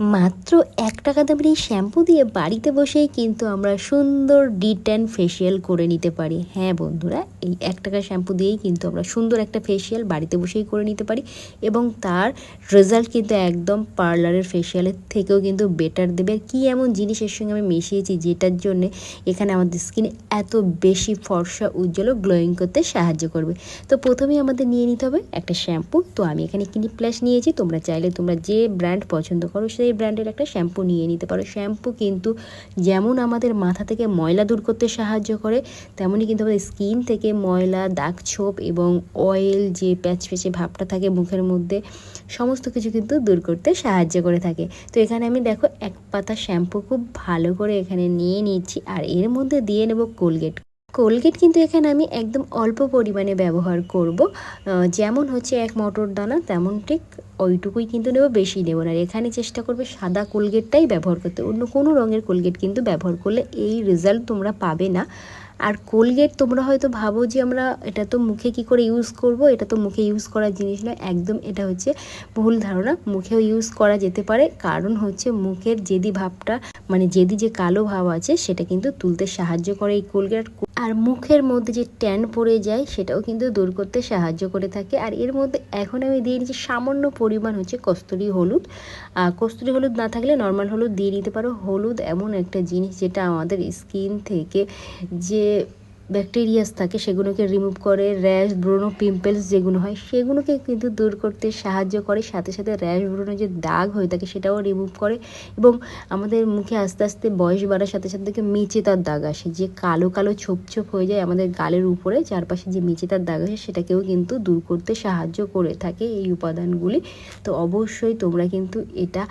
মাত্র এক টাকা দামের এই শ্যাম্পু দিয়ে বাড়িতে বসেই কিন্তু আমরা সুন্দর ডিট অ্যান্ড ফেসিয়াল করে নিতে পারি। হ্যাঁ বন্ধুরা, এই এক টাকা শ্যাম্পু দিয়েই কিন্তু আমরা সুন্দর একটা ফেসিয়াল বাড়িতে বসেই করে নিতে পারি এবং তার রেজাল্ট কিন্তু একদম পার্লারের ফেসিয়ালের থেকেও কিন্তু বেটার দেবে। কী এমন জিনিসের সঙ্গে আমি মিশিয়েছি যেটার জন্য এখানে আমাদের স্কিন এত বেশি ফর্সা, উজ্জ্বল ও গ্লোয়িং করতে সাহায্য করবে। তো প্রথমেই আমাদের নিয়ে নিতে হবে একটা শ্যাম্পু তো আমি এখানে ক্লিনিক প্লাস নিয়েছি, তোমরা চাইলে তোমরা যে ব্র্যান্ড পছন্দ করো সেই ব্র্যান্ডের একটা শ্যাম্পু নিয়ে নিতে পারো। শ্যাম্পু কিন্তু যেমন আমাদের মাথা থেকে ময়লা দূর করতে সাহায্য করে, তেমনই কিন্তু আমাদের স্কিন থেকে ময়লা, দাগ ছোপ এবং অয়েল যে প্যাচ প্যাচে ভাবটা থাকে মুখের মধ্যে, সমস্ত কিছু কিন্তু দূর করতে সাহায্য করে থাকে। তো এখানে আমি দেখো, এক পাতা শ্যাম্পু খুব ভালো করে এখানে নিয়ে নিচ্ছি আর এর মধ্যে দিয়ে নেব কোলগেট কোলগেট কিন্তু এখানে আমি একদম অল্প পরিমাণে ব্যবহার করব। যেমন হচ্ছে এক মটর দানা, তেমন ঠিক ওইটুকুই কিন্তু নেব, বেশি নেব না। আর এখানে চেষ্টা করবে সাদা কোলগেটটাই ব্যবহার করতে। অন্য কোনো রঙের কোলগেট কিন্তু ব্যবহার করলে এই রেজাল্ট তোমরা পাবে না। আর কোলগেট তোমরা হয়তো ভাবো যে আমরা এটা তো মুখে কি করে ইউজ করব? এটা তো মুখে ইউজ করার জিনিস নয়। একদম এটা হচ্ছে ভুল ধারণা। মুখেও ইউজ করা যেতে পারে। কারণ হচ্ছে মুখের যেদি ভাবটা মানে যেদি যে কালো ভাব আছে, সেটা কিন্তু তুলতে সাহায্য করে এই কোলগেট আর মুখের মধ্যে যে ট্যান পড়ে যায়, সেটাও কিন্তু দূর করতে সাহায্য করে থাকে। আর এর মধ্যে এখন আমি দিয়ে নিচ্ছি সামান্য পরিমাণ হচ্ছে কস্তুরি হলুদ। কস্তুরি হলুদ না থাকলে নর্মাল হলুদ দিয়ে নিতে পারো। হলুদ এমন একটা জিনিস যেটা আমাদের স্কিন থেকে যে で ব্যাকটেরিয়াস থাকে, সেগুলোকে রিমুভ করে র্যাশ ব্রণ পিম্পলস যেগুলো হয়, সেগুলোকে কিন্তু দূর করতে সাহায্য করে। সাথে সাথে র্যাশ ব্রণ যে দাগ হয়ে থাকে, সেটাও রিমুভ করে এবং আমাদের মুখে আস্তে আস্তে বয়স বাড়ার সাথে সাথে থেকে মেচে তার দাগ আসে। যে কালো কালো ছোপ ছোপ হয়ে যায় আমাদের গালের উপরে, চারপাশে যে মেচে তার দাগ আসে, সেটাকেও কিন্তু দূর করতে সাহায্য করে থাকে এই উপাদানগুলি। তো অবশ্যই তোমরা কিন্তু এটা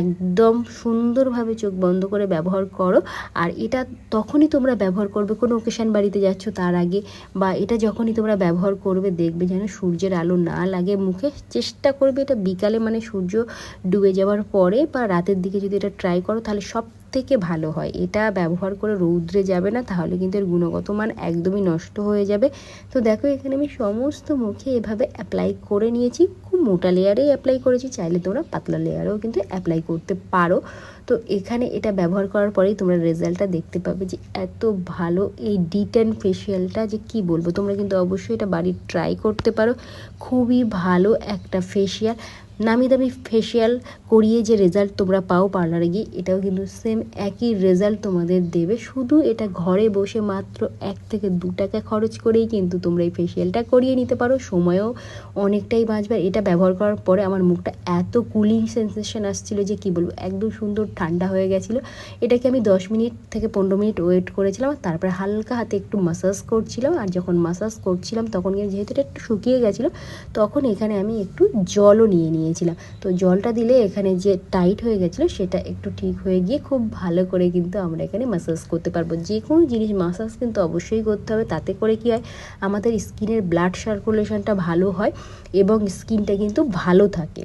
একদম সুন্দরভাবে চোখ বন্ধ করে ব্যবহার করো। আর এটা তখনই তোমরা ব্যবহার করবে কোনো ওকেশান বাড়িতে যাচ্ছ তার আগে বা এটা যখনই তোমরা ব্যবহার করবে দেখবে যেন সূর্যের আলো না লাগে মুখে। চেষ্টা করবে এটা বিকালে মানে সূর্য ডুবে যাওয়ার পরে বা রাতের দিকে যদি এটা ট্রাই করো তাহলে সব থেকে ভালো হয়। এটা ব্যবহার করে রৌদ্রে যাবে না, তাহলে কিন্তু এর গুণগত মান একদমই নষ্ট হয়ে যাবে। তো দেখো, এখানে আমি সমস্ত মুখে এভাবে অ্যাপ্লাই করে নিয়েছি। খুব মোটা লেয়ারেই অ্যাপ্লাই করেছি, চাইলে তোমরা পাতলা লেয়ারেও কিন্তু অ্যাপ্লাই করতে পারো। তো এখানে এটা ব্যবহার করার পরেই তোমরা রেজাল্টটা দেখতে পাবে যে এত ভালো এই ডিটেন ফেশিয়ালটা যে কি বলব? তোমরা কিন্তু অবশ্যই এটা বাড়ির ট্রাই করতে পারো। খুবই ভালো একটা ফেসিয়াল নামি দামি ফেসিয়াল করিয়ে যে রেজাল্ট তোমরা পাও পার্লারে গিয়ে, এটাও কিন্তু সেম একই রেজাল্ট তোমাদের দেবে। শুধু এটা ঘরে বসে মাত্র এক থেকে দু টাকা খরচ করেই কিন্তু তোমরা এই ফেসিয়ালটা করিয়ে নিতে পারো। সময়ও অনেকটাই বাঁচবে। এটা ব্যবহার করার পরে আমার মুখটা এত কুলিং সেন্সেশন আসছিল যে কি বলব, একদম সুন্দর ঠান্ডা হয়ে গেছিল। এটাকে আমি দশ মিনিট থেকে পনেরো মিনিট ওয়েট করেছিলাম তারপরে হালকা হাতে একটু মাসাজ করছিলাম। আর যখন মাসাজ করছিলাম, তখন যেহেতু এটা একটু শুকিয়ে গেছিল, তখন এখানে আমি একটু জলও নিয়ে নিয়ে নিয়েছিলাম। তো জলটা দিলে এখানে যে টাইট হয়ে গেছিল সেটা একটু ঠিক হয়ে গিয়ে খুব ভালো করে কিন্তু আমরা এখানে মাসাজ করতে পারব। যে কোনো জিনিস মাসাজ কিন্তু অবশ্যই করতে হবে। তাতে করে কি হয়? আমাদের স্কিনের ব্লাড সার্কুলেশনটা ভালো হয় এবং স্কিনটা কিন্তু ভালো থাকে।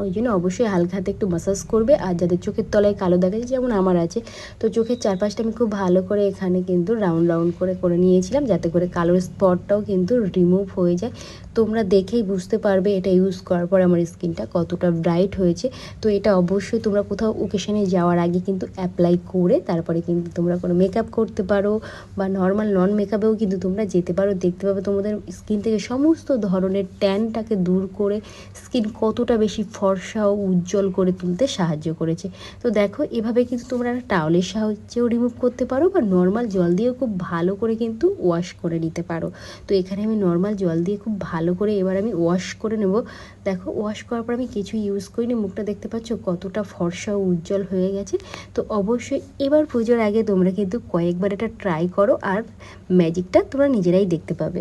ওই জন্য অবশ্যই হালকা হাতে একটু মাসাজ করবে আর যাদের চোখের তলায় কালো দেখা যায় যেমন আমার আছে, তো চোখের চারপাশটা আমি খুব ভালো করে এখানে কিন্তু রাউন্ড রাউন্ড করে করে নিয়েছিলাম যাতে করে কালোর স্পটটাও কিন্তু রিমুভ হয়ে যায়। তোমরা দেখেই বুঝতে পারবে এটা ইউজ করার পর আমার স্কিনটা কতটা ব্রাইট হয়েছে। তো এটা অবশ্যই তোমরা কোথাও ওকেশনে যাওয়ার আগে কিন্তু অ্যাপ্লাই করে, তারপরে কিন্তু তোমরা কোনো মেকআপ করতে পারো বা নর্মাল নন মেকআপেও কিন্তু তোমরা যেতে পারো, দেখতে পাবে তোমাদের স্কিন থেকে সমস্ত ধরনের ট্যানটাকে দূর করে স্কিন কতটা বেশি ফর্সা ও উজ্জ্বল করে তুলতে সাহায্য করেছে। তো দেখো, এভাবে কিন্তু তোমরা টাওয়ালের সাহায্যেও রিমুভ করতে পারো বা নর্মাল জল দিয়েও খুব ভালো করে কিন্তু ওয়াশ করে নিতে পারো। তো এখানে আমি নর্মাল জল দিয়ে খুব ভালো করে এবার আমি ওয়াশ করে নেব। দেখো ওয়াশ করার পর আমি কিছু ইউজ করিনি, মুখটা দেখতে পাচ্ছ কতটা ফর্সা ও উজ্জ্বল হয়ে গেছে। তো অবশ্যই এবার পুজোর আগে তোমরা কিন্তু কয়েকবার এটা ট্রাই করো আর ম্যাজিকটা তোমরা নিজেরাই দেখতে পাবে।